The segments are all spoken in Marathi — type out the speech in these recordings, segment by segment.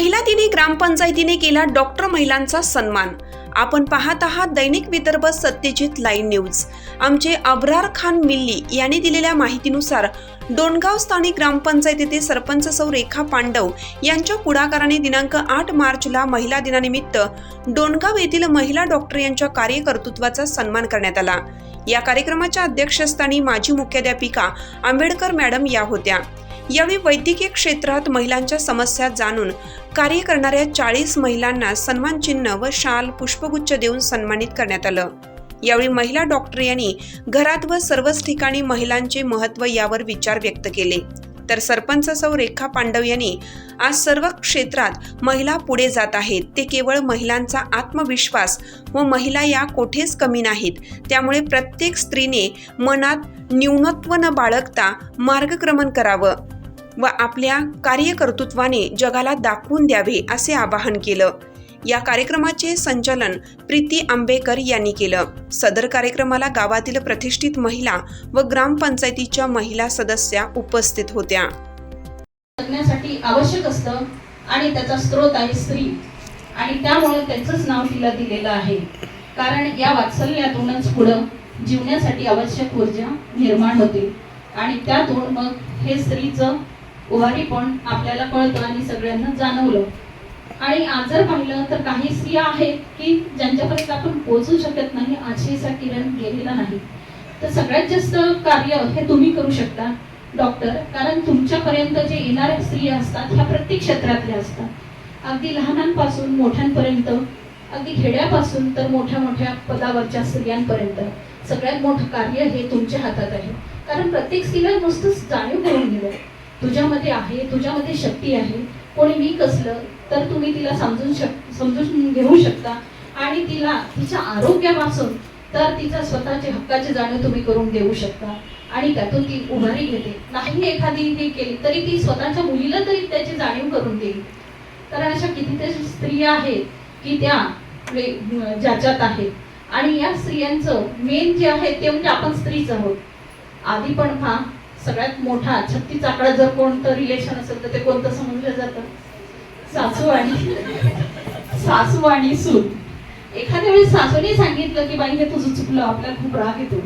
महिला दिनी ग्रामपंचायतीने केला डॉक्टर महिलांचा सन्मान. आपण पाहत आहात दैनिक विदर्भ सत्यजित लाईव्ह न्यूज. आमचे अब्रार खान मिल्ली यांनी दिलेल्या माहितीनुसार डोणगाव स्थानिक ग्रामपंचायतीतील सरपंच सौ रेखा पांडव यांच्या पुढाकाराने दिनांक आठ मार्चला महिला दिनानिमित्त डोणगाव येथील महिला डॉक्टर यांच्या कार्यकर्तृत्वाचा सन्मान करण्यात आला. या कार्यक्रमाच्या अध्यक्षस्थानी माजी मुख्याध्यापिका आंबेडकर मॅडम या होत्या. यावेळी वैद्यकीय क्षेत्रात महिलांच्या समस्या जाणून कार्य करणाऱ्या चाळीस महिलांना सन्मान चिन्ह व शाल पुष्पगुच्छ देऊन सन्मानित करण्यात आलं. यावेळी महिला डॉक्टर यांनी घरात व सर्वच ठिकाणी महिलांचे महत्त्व यावर विचार व्यक्त केले. तर सरपंच सौ रेखा पांडव यांनी आज सर्व क्षेत्रात महिला पुढे जात आहेत. ते केवळ महिलांचा आत्मविश्वास व महिला या कोठेच कमी नाहीत. त्यामुळे प्रत्येक स्त्रीने मनात न्यूनत्व न बाळगता मार्गक्रमण करावं. व आपल्या कार्यकर्तृत्वाने जगाला दाखवून द्यावे असे आवाहन केलं. या कार्यक्रमाचे संचालन प्रीती आंबेकर यांनी केलं. सदर कार्यक्रमाला गावातील प्रतिष्ठित महिला व ग्रामपंचायतीच्या महिला सदस्या उपस्थित होत्या. जगण्यासाठी आवश्यक असतं आणि त्याचा स्रोत आहे स्त्री. आणि त्यामुळे त्याचंच नाव तिला दिलेलं आहे. कारण या वात्सल्यातूनच पुढं जीवनासाठी आवश्यक ऊर्जा निर्माण होते. आणि त्यातून मग हे स्त्रीचं उभारीपण आपल्याला कळतं आणि सगळ्यांना जाणवलं. आणि आज जर पाहिलं तर काही स्त्रिया आहेत की ज्यांच्यापर्यंत आपण पोहोचू शकत नाही आशेचा किरण गेलेला नाही. तर सगळ्यात जास्त कार्य हे तुम्ही करू शकता डॉक्टर. कारण तुमच्यापर्यंत जे येणाऱ्या स्त्रिया असतात ह्या प्रत्येक क्षेत्रातल्या असतात. अगदी लहानांपासून मोठ्यांपर्यंत अगदी खेड्यापासून तर मोठ्या मोठ्या पदावरच्या स्त्रियांपर्यंत सगळ्यात मोठं कार्य हे तुमच्या हातात आहे. कारण प्रत्येक स्त्रीला नुसतंच जाणीव करून दिलं. तुझ्यामध्ये आहे तुझ्यामध्ये शक्ती आहे. कोणी वीक असलं तर तुम्ही तिला समजून शक समजून घेऊ शकता. आणि तिला तिच्या आरोग्यापासून तर तिच्या स्वतःचे हक्काची जाणीव तुम्ही करून देऊ शकता. आणि त्यातून ती उभारी घेते. नाही एखादी हे केली तरी ती स्वतःच्या मुलीला तरी त्याची जाणीव करून देईल. कारण अशा कितीतरी स्त्रिया आहेत की त्या ज्याच्यात आहेत. आणि या स्त्रियांचं मेन जे आहे ते म्हणजे आपण स्त्रीच आहोत. आधी पण पहा सगळ्यात मोठा छत्तीस आकडा जर कोणतं रिलेशन असेल तर ते कोणतं समजलं जातं? सासू आणि सासू आणि सून. एखाद्या वेळेस सासूने सांगितलं की बाई हे तुझं चुकलं आपल्याला खूप राग येतो.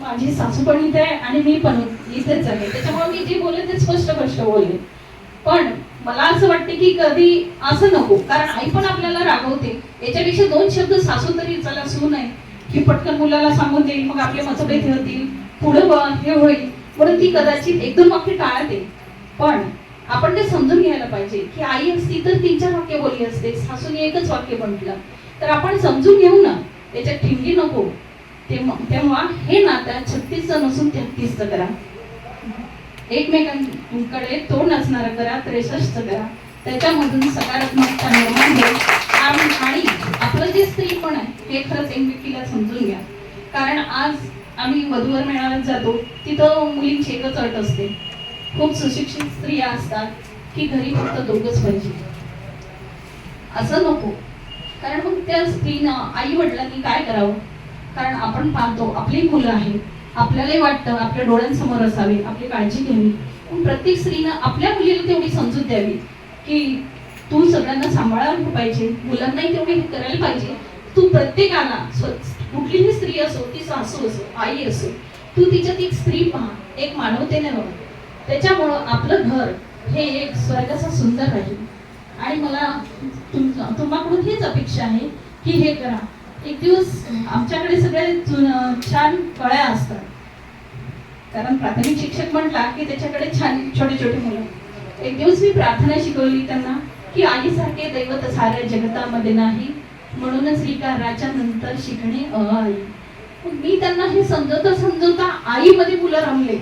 माझी सासू पण इथे आहे आणि मी पण इथेच आहे. त्याच्यामुळे मी जे बोलले ते स्पष्ट स्पष्ट बोलले. पण मला असं वाटते की कधी असं नको. कारण आई पण आपल्याला रागवते. याच्यापेक्षा दोन शब्द सासू तरी चला सून आहे. की पटकन मुलाला सांगून देईल मग आपले मतभेद होतील. पुढं व- हे होईल. म्हणून ती कदाचित एक दोन वाक्य टाळते पण आपण ते समजून घ्यायला पाहिजे की आई असती तर तीन चार वाक्य बोलली असते सासूने एकच वाक्य म्हटलं. तर आपण समजून घेऊ ना त्याच्यात ठिंगी नको. तेव्हा हे नात्या छत्तीसचं नसून तेहतीसचं करा. एकमेकांकडे तोंड असणार करा त्रेसष्ट करा. त्याच्यामधून सकारात्मकता निर्माण होईल. आणि आपलं जे स्त्री पण आहे हे खरंच एकमेकीला समजून घ्या. कारण आज आम्ही वधूवर मेळाव्यात जातो. तिथं मुलींची एकच अट असते. खूप सुशिक्षित स्त्रिया असतात की घरी फक्त दोघच पाहिजे. असं नको. कारण मग त्या स्त्रीनं आई वडिलांनी काय करावं? कारण आपण पाहतो आपली मुलं आहेत. आपल्यालाही वाटतं आपल्या डोळ्यांसमोर असावे आपली काळजी घ्यावी. पण प्रत्येक स्त्रीनं आपल्या मुलीला तेवढी समजूत द्यावी की तू सगळ्यांना सांभाळायला पाहिजे मुलांनाही तेवढी करायला पाहिजे. तू प्रत्येकाला स्व- कुठलीही स्त्री असो ती सासू असो आई असो तू तिच्यात एक स्त्री पहा एक मानवतेने बघ. त्याच्यामुळं आपलं घर हे एक स्वर्गाचा सुंदर राहील. आणि मला तुम- तुम्हाकडून हीच अपेक्षा आहे की हे करा. एक दिवस आमच्याकडे सगळे छान कळ्या असतात. कारण प्राथमिक शिक्षक म्हटला की त्याच्याकडे छान छोटे छोटे मुलं. एक दिवस मी प्रार्थना शिकवली त्यांना की आईसारखे दैवत साऱ्या जगतामध्ये नाही. म्हणूनच स्वीकाराच्या नंतर शिकणे अ आई मी त्यांना हे समजवता समजवता आईमध्ये मुलं रमले.